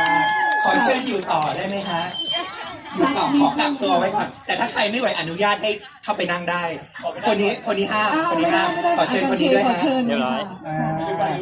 มากๆขอเชิญอยู่ต่อได้ไหมฮะ อยู่ต่อขอกักตัวไว้ก่อน แต่ถ้าใครไม่ไหวอนุญาตให้เข้าไปนั่งได้ คนนี้คนนี้ห้ามอ้าวคนไม่นี้ได้ห้ามไม่ได้ขอเชิญคนนี้ด้วยขอฮะ เชิญเรียบร้อยค่ะอ่า